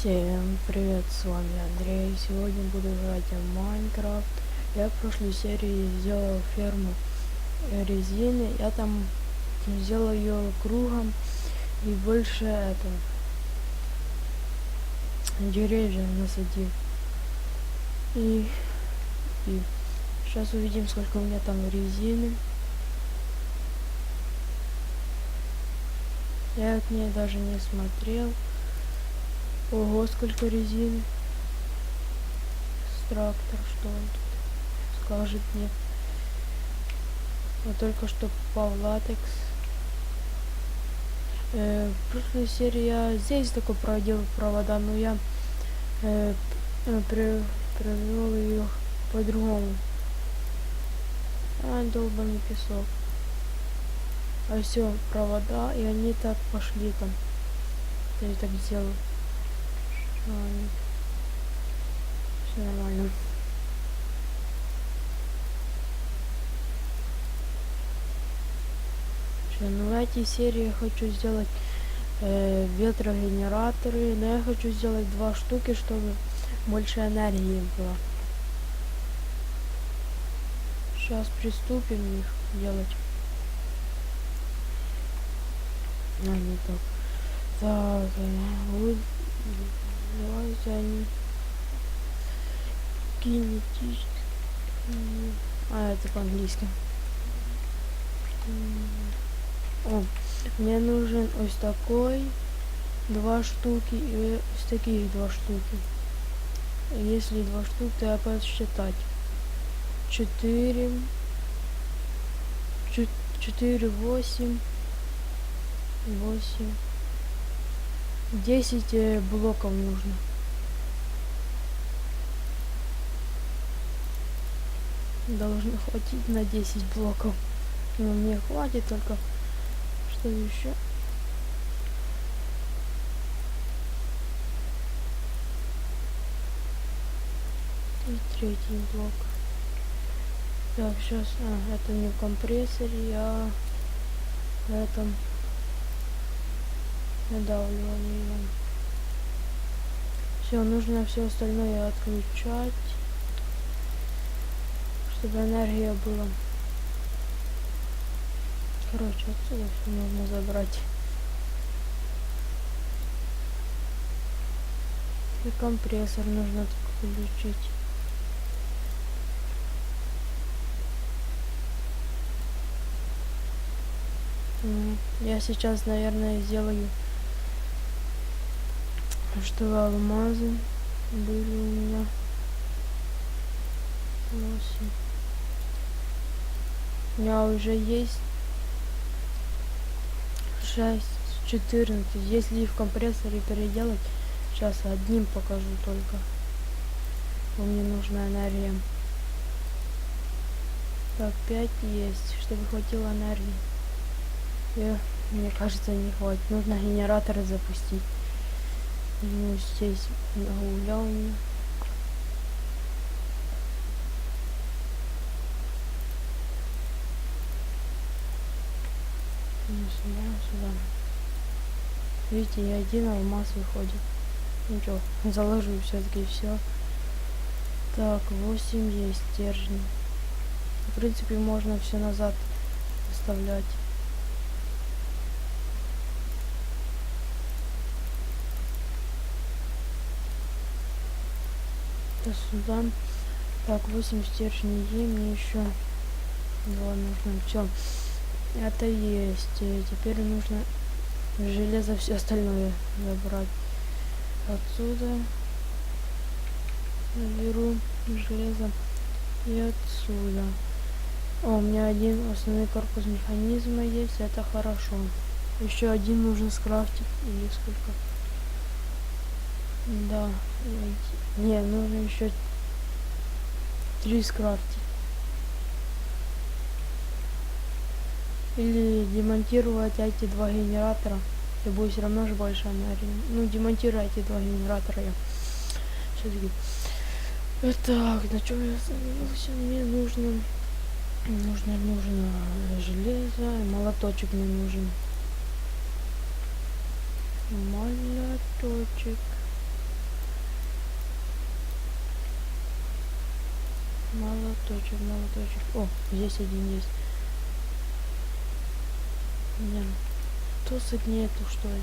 Всем привет, с вами Андрей. Сегодня буду играть в Майнкрафт. Я в прошлой серии сделал ферму резины. Я там сделал ее кругом и больше это деревья насадил. И, и сейчас увидим, сколько у меня там резины. Я от нее даже не смотрел. Ого, сколько резины. Трактор, что он тут скажет мне. Вот только что попал латекс. Э, в прошлой серии я здесь такой проводил провода, но я э, э при, привел ее по-другому. А, долбанный песок. А все, провода, и они так пошли там. Я так сделал. Ладно. Все нормально. Что, ну в этой серии я хочу сделать э, ветрогенераторы, но я хочу сделать два штуки, чтобы больше энергии было. Сейчас приступим их делать. А, не так. Так, э, Давайте они кинетически. А, это по-английски. О, мне нужен ось такой два штуки и ось таких два штуки. Если два штуки, то я посчитать. Четыре. Четыре, восемь. Восемь. 10 э, блоков нужно. Должно хватить на 10 блоков. Но мне хватит только что еще. И третий блок. Так, сейчас, а, это не в компрессоре, а в этом надавливанием. Все, нужно все остальное отключать, чтобы энергия была. Короче, отсюда все нужно забрать. И компрессор нужно включить. Я сейчас, наверное, сделаю что алмазы были у меня. 8. У меня уже есть 6, 14. Если в компрессоре переделать, сейчас одним покажу только. Мне нужна энергия. Так, 5 есть, чтобы хватило энергии. И, мне кажется, не хватит. Нужно генераторы запустить. Ну, здесь нагуляем. Сюда, сюда. Видите, и один алмаз выходит. Ничего, заложу все-таки все. Так, 8 есть стержни. В принципе, можно все назад оставлять. это сюда. Так, 8 стержней е, мне еще два нужно. Все. Это есть. И теперь нужно железо все остальное забрать. Отсюда беру железо и отсюда. О, у меня один основной корпус механизма есть, это хорошо. Еще один нужно скрафтить или сколько? Да. Не, нужно еще три скрафтить. Или демонтировать эти два генератора. И будет все равно же больше энергии. Ну, демонтировать эти два генератора я. Все-таки. Так, на чем я остановился? Мне нужно... Нужно, нужно железо, молоточек мне нужен. Молоточек. Молоточек, молоточек. О, здесь один есть. Не, тосок нету, что ли?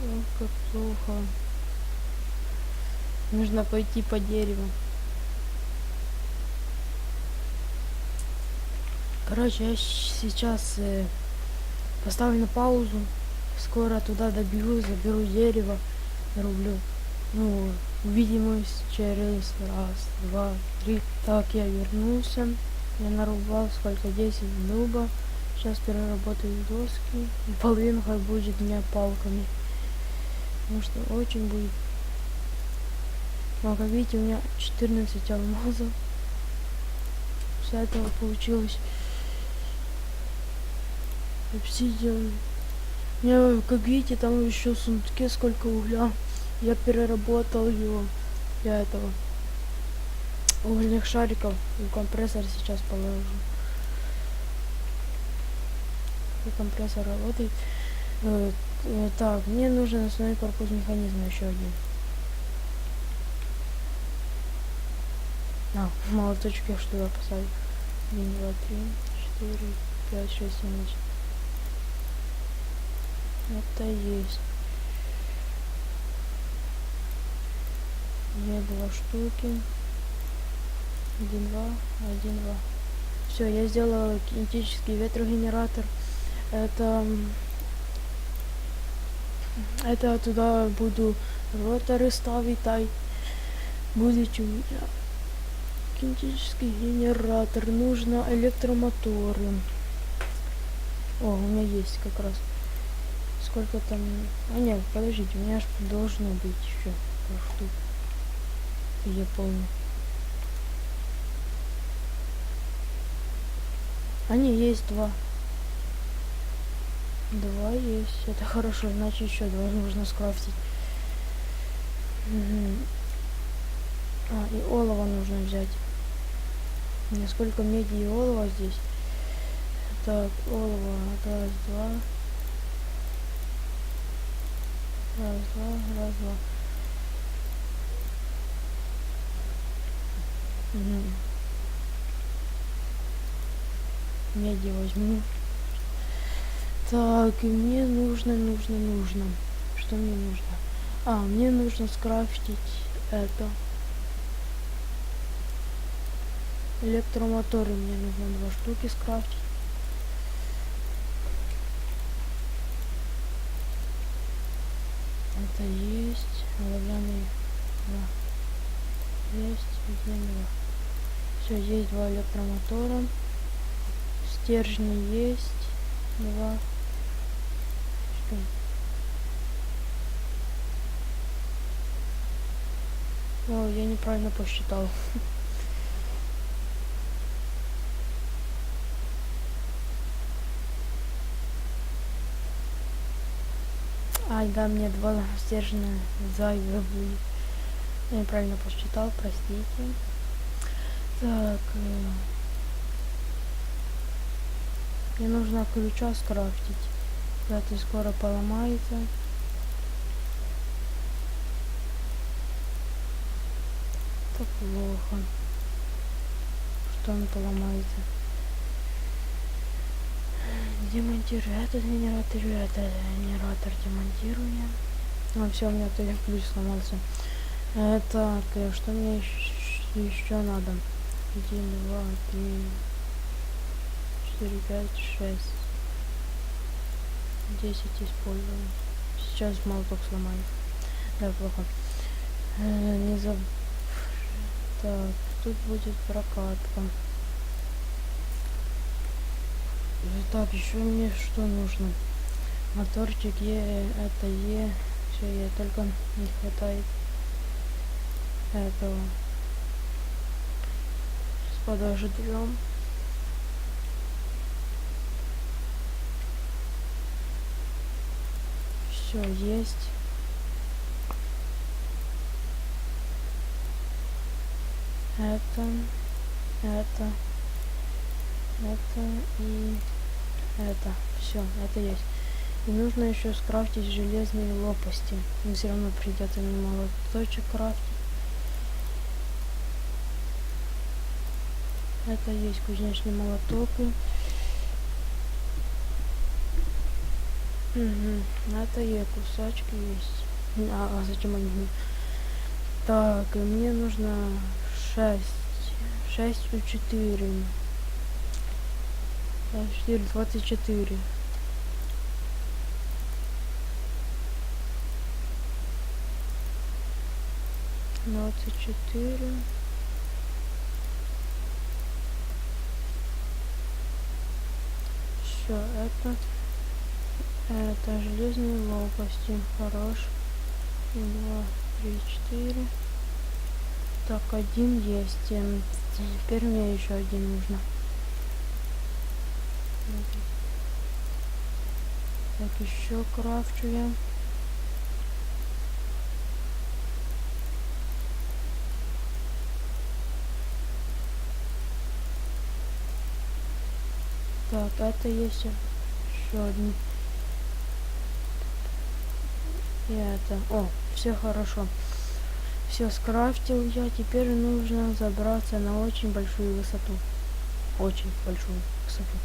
О, как плохо. Нужно пойти по дереву. Короче, я сейчас э, поставлю на паузу. Скоро туда добегу, заберу дерево, рублю. Ну, увидимся через раз, два, три. Так, я вернулся. Я нарубал сколько? 10 дуба. Сейчас переработаю доски. Хай будет у меня палками. Потому что очень будет. Но как видите, у меня 14 алмазов. С этого получилось обсидиан. Меня, как видите, там еще в сундуке сколько угля. Я переработал его для этого угольных шариков и компрессор сейчас положу. И компрессор работает. Э, так, мне нужен основной корпус механизма еще один. А, молоточек я что туда поставлю. Один, два, три, четыре, пять, шесть, семь, восемь. Это есть. Две, два штуки. Один, два, один, два. Все, я сделала кинетический ветрогенератор. Это... Это туда буду роторы ставить, тай. Будет у меня кинетический генератор. Нужно электромоторы. О, у меня есть как раз. Сколько там... А нет, подождите, у меня аж должно быть еще пару штук. Я помню. Они есть два. Два есть. Это хорошо, иначе еще два нужно скрафтить. Мгм. А, и олово нужно взять. Мне сколько меди и олова здесь? Так, олово. Раз, два. Раз, два, раз, два. Мгм. Меди возьму. Так, и мне нужно, нужно, нужно. Что мне нужно? А, мне нужно скрафтить это. Электромоторы мне нужно два штуки скрафтить. Это есть. Оловянный два. Есть. Один, два. Все, есть два электромотора. Стержни есть. Два. Что? О, я неправильно посчитал. Ай, да, мне два стержня зайвы будет. Я неправильно посчитал, простите. Так. э, Мне нужно ключа скрафтить. Это скоро поломается. Это плохо. Что он поломается? Демонтирую этот генератор, этот генератор демонтируем. А, все, у меня ключ сломался. Э, Так, э, что мне еще надо? Один, два, три, четыре, пять, шесть. Десять использовал. Сейчас молоток сломаю. Да, плохо. Э, Не заб... Так, тут будет прокатка. Так, еще мне что нужно? Моторчик Е, это Е. Все, Е, только не хватает этого. Подождем. Все, есть. Это, это, это и это. Все, это есть. И нужно еще скрафтить железные лопасти. Но все равно придется немало точек крафтить. Это есть кузнечный молоток. Угу. Это и кусачки есть. А, а зачем они? мне? Так, и мне нужно 6. 6 у 4. 4, 24. Двадцать четыре. Все, это это железные лопасти. Хорош. Два, три, четыре. Так, один есть. Теперь мне еще один нужно. Так, еще крафчу я. Так, это есть еще один. И это. О, все хорошо. Все скрафтил я. Теперь нужно забраться на очень большую высоту. Очень большую высоту.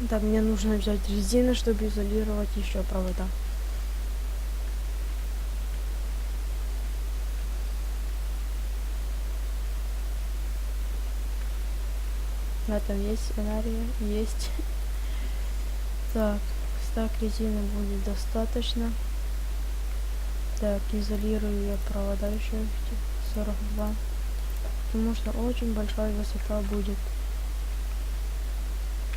Да, мне нужно взять резину, чтобы изолировать еще провода. На этом есть сценарий, есть. Так, стак резины будет достаточно. Так, изолирую я провода еще 42. Потому что очень большая высота будет.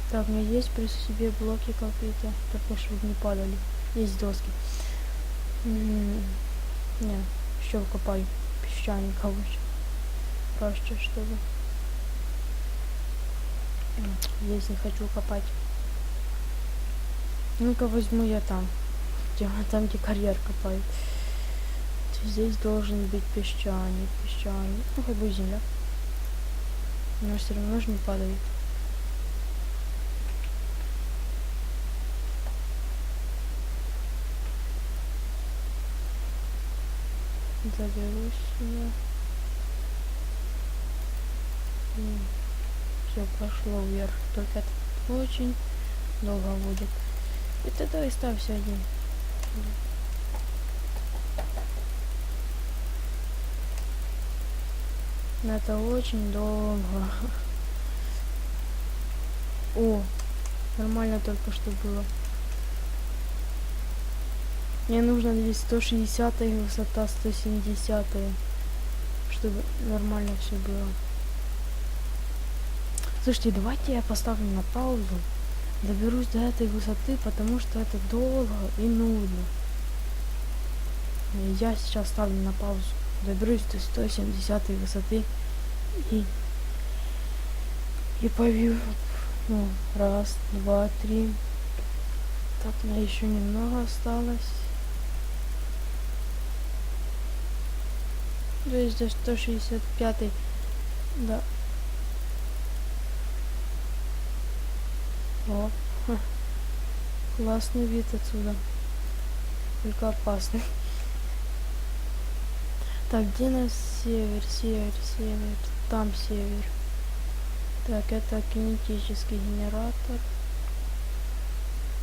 Так, у меня есть при себе блоки какие-то, только чтобы не падали. Есть доски. М -м -м. Не, еще копаю. Песчаник, короче. Проще, чтобы. Здесь не хочу копать. Ну-ка возьму я там. Там, где карьер копают. Здесь должен быть песчаник, песчаник. Ну, хоть бы земля. Но все равно же не падает. Заберусь сюда. Все пошло вверх. Только это очень долго будет. И тогда и ставь один. Это очень долго. О, нормально только что было. Мне нужно здесь 160 и высота 170 чтобы нормально все было. Слушайте, давайте я поставлю на паузу. Доберусь до этой высоты, потому что это долго и нудно. Я сейчас ставлю на паузу. Доберусь до 170 высоты и и повью. Ну, раз, два, три. Так, мне еще немного осталось. То есть до 165 да О, ха. классный вид отсюда. Только опасный. Так, где нас север, север, север? Там север. Так, это кинетический генератор.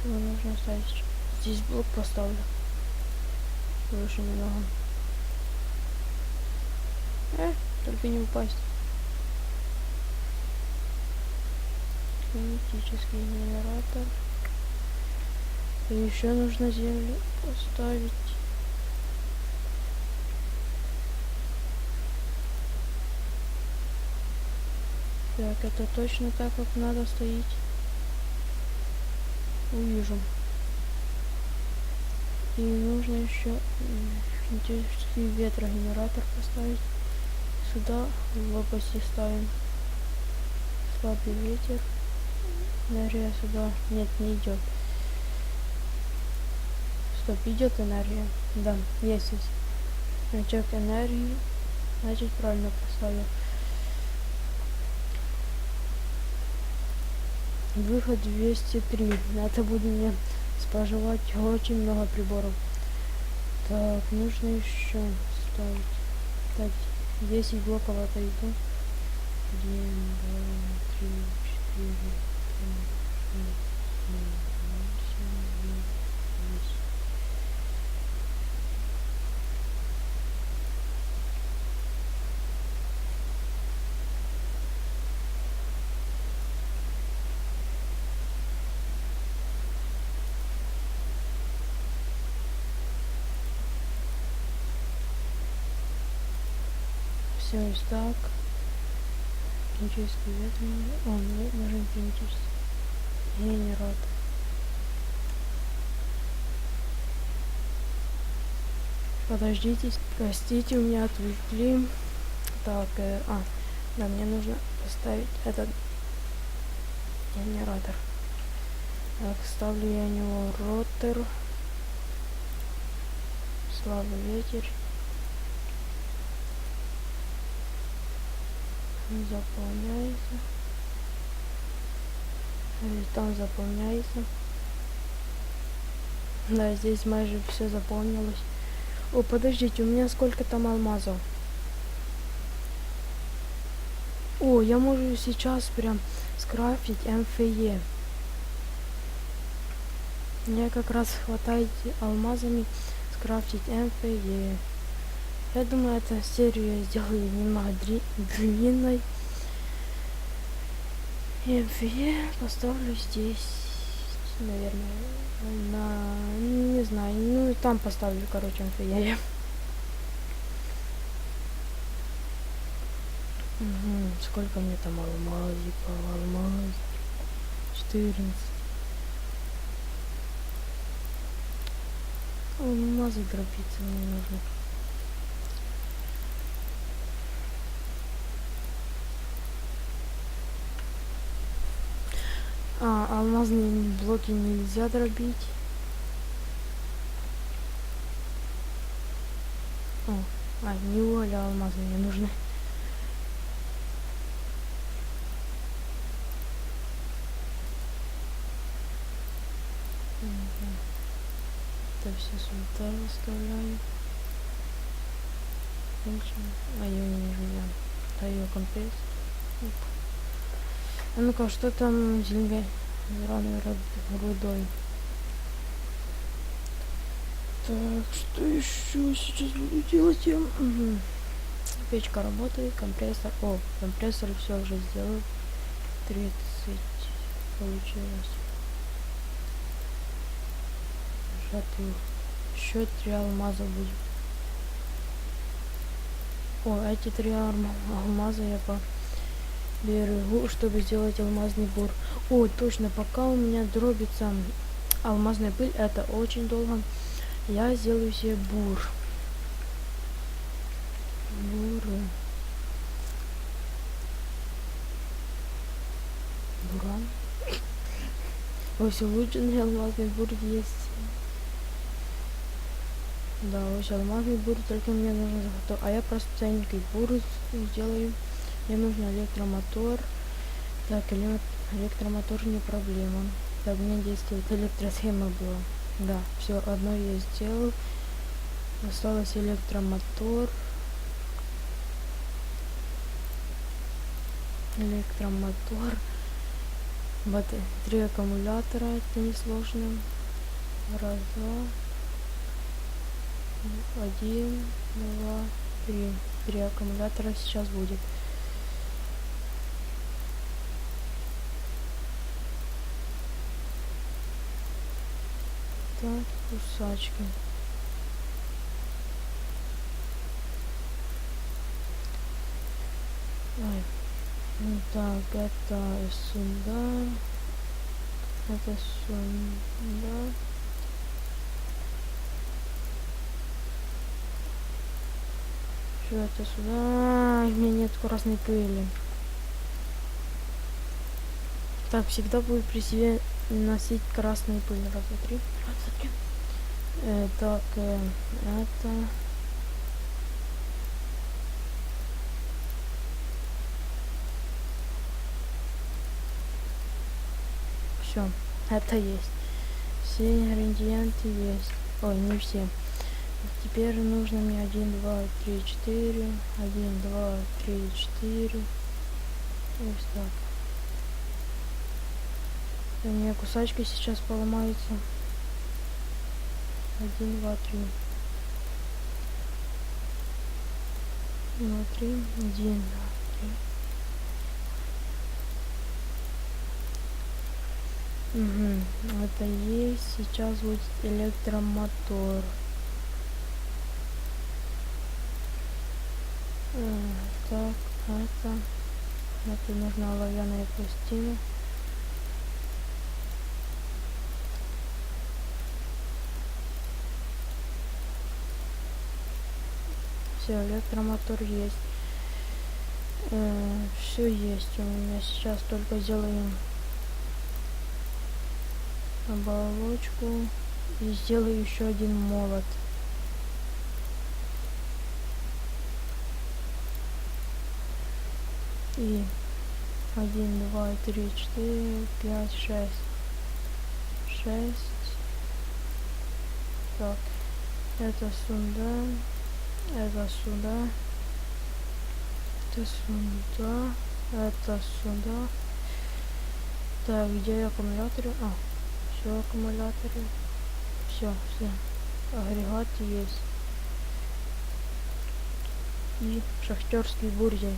Его нужно ставить. Здесь блок поставлю. Выше немного. Э, только не упасть. Кинетический генератор. И еще нужно землю поставить. Так, это точно так, как надо стоить. Увижу. И нужно еще кинетический ветрогенератор поставить. Сюда в лопасти ставим слабый ветер. Энергия сюда. Нет, не идет. Стоп, идет энергия. Да, есть здесь. Значок энергии. Значит, правильно поставил. Выход 203. Это будет мне споживать очень много приборов. Так, нужно еще ставить. Так, 10 блоков отойду. 1, 2, 3, 4, 5, 6, 7, 8, 9, 10. Все, так. Кинетический ветер. О, нет, нужен Генератор. Подождите, простите, у меня отвлекли. Так, э, а, да, мне нужно поставить этот генератор. Так, ставлю я на него ротор. Слабый ветер. заполняется. Там заполняется. Да, здесь майже все заполнилось. О, подождите, у меня сколько там алмазов? О, я могу сейчас прям скрафтить МФЕ. Мне как раз хватает алмазами скрафтить МФЕ. Я думаю, эту серию я сделаю немного длинной. И я поставлю здесь, наверное, на, не знаю, ну там поставлю, короче, МФЕ. Угу, сколько мне там алмазиков, алмаз, 14. Алмазы дробиться мне нужно. А, алмазные блоки нельзя дробить. О, а, не уголь, а алмазы мне нужны. Это все сюда выставляю. А ее не нужно. А ее компресс. А ну-ка, что там с зеленой рудой? Так, что еще сейчас буду делать я? Угу. Печка работает, компрессор. О, компрессор все уже сделал. 30 получилось. Жатву. Еще три алмаза будет. О, эти три алмаза я по берегу, чтобы сделать алмазный бур. О, точно, пока у меня дробится алмазная пыль, это очень долго, я сделаю себе бур. Буры. Буран. Ось улучшенный алмазный бур есть. Да, ось алмазный бур, только мне нужно заготовить. А я просто ценненький бур сделаю. Мне нужен электромотор. Так, электромотор не проблема. Так, мне действует электросхема была. Да, все, одно я сделал. Осталось электромотор. Электромотор. Вот три аккумулятора, это несложно. Раз, два. Один, два, три. Три аккумулятора сейчас будет. Так, кусачки. Ой. Ну так, это сюда. Это сюда. Что это сюда? А, у меня нет красной пыли. Так, всегда будет при себе носить красную пыль. Раз, два, три. Раз, два, три. Э, так, э, это... Все, это есть. Все ингредиенты есть. Ой, не все. Теперь нужно мне 1, 2, 3, 4. 1, 2, 3, 4. Вот так. У меня кусачки сейчас поломаются. Один, два, три. Два, три. Один, два, три. Угу. Это есть. Сейчас будет электромотор. Э, так, это. Это нужна оловянная пластина. Все, электромотор есть. Э, все есть у меня. Сейчас только сделаем оболочку и сделаю еще один молот. И один, два, три, четыре, пять, шесть. Шесть. Так, это сюда это сюда. Это сюда. Это сюда. Так, где аккумуляторы? А, все аккумуляторы. Все, все. Агрегат есть. И шахтерский бурзей.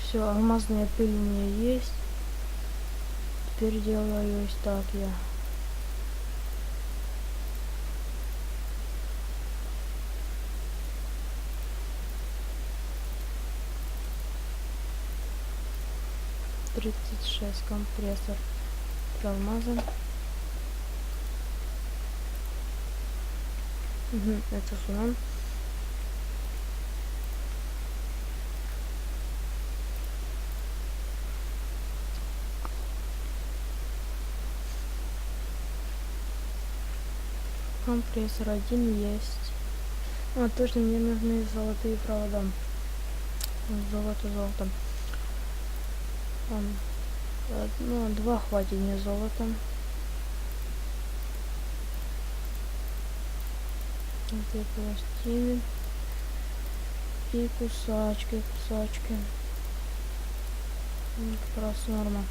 Все, алмазная пыль у меня есть. Теперь делаю так я. 6 компрессор алмазом. Угу, это сунан. Компрессор один есть. А, точно, мне нужны золотые провода. Золото, золото. Um ну, два хватит мне золота. Эти пластины. И кусачки, кусачки. Ну, как раз норма.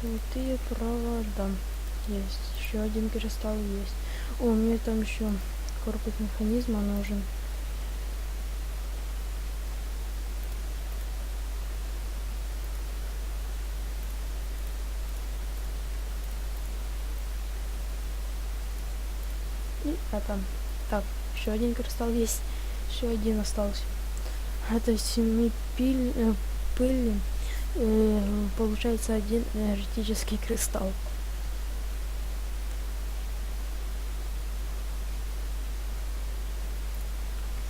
Крутые провода. Есть. Еще один кристалл есть. О, мне там еще корпус механизма нужен. Это так еще один кристалл есть еще один остался. Это семи пиль э, пыли э, получается один энергетический кристалл.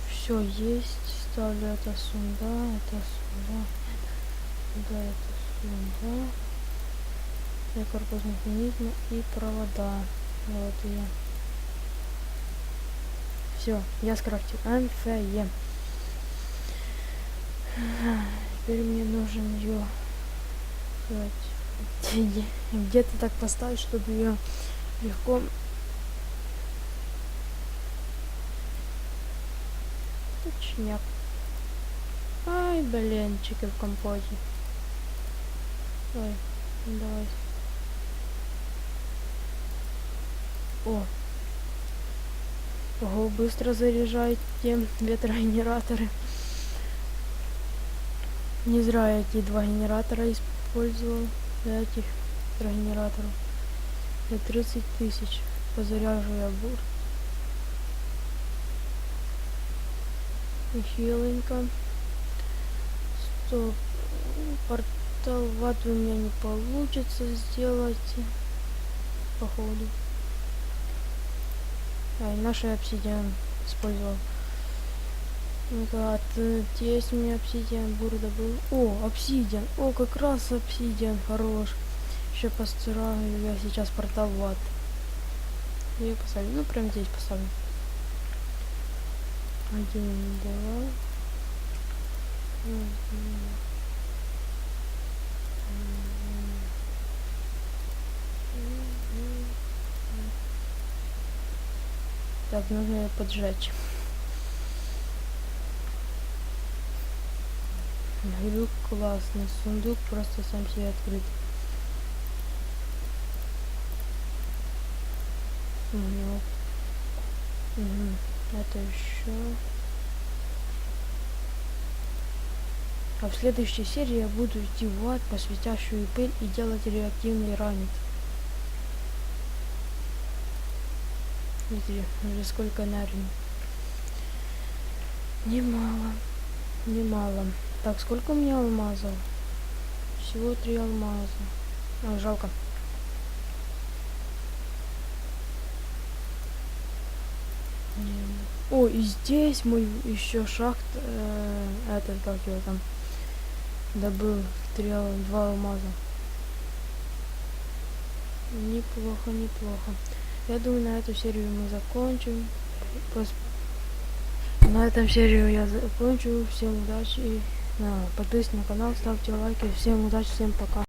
Все есть ставлю это сюда это сюда сюда это сюда. И корпус механизма и провода. Вот я все, я скрафтил МФЕ. Теперь мне нужен ее где-то так поставить, чтобы ее легко точняк. Ай, блин, чики в компоте. Ой, давай. О, Ого, быстро заряжаете ветрогенераторы. Не зря я эти два генератора использовал для этих ветрогенераторов. За 30 тысяч позаряжу я бур. Хиленько. Стоп. Портал ват у меня не получится сделать. Походу. А, наши обсидиан использовал. Ну-ка, есть у меня обсидиан, бурда был. О, обсидиан. О, как раз обсидиан, хорош. Еще постираю я сейчас портал в ад. Я поставлю. Ну, прям здесь поставлю. Один, два. Раз, два. Так, нужно ее поджечь. Глюк классный, сундук просто сам себе открыт. Угу. Угу. Это еще. А в следующей серии я буду идти в ад по светящую пыль и делать реактивный ранец. Смотри, уже сколько энергии. Немало. Немало. Так, сколько у меня алмазов? Всего три алмаза. А, жалко. О, и здесь мой еще шахт, э, этот, как его там, добыл три, два алмаза. Неплохо, неплохо. Я думаю, на эту серию мы закончим. На этом серию я закончу. Всем удачи. Подписывайтесь на канал, ставьте лайки. Всем удачи, всем пока.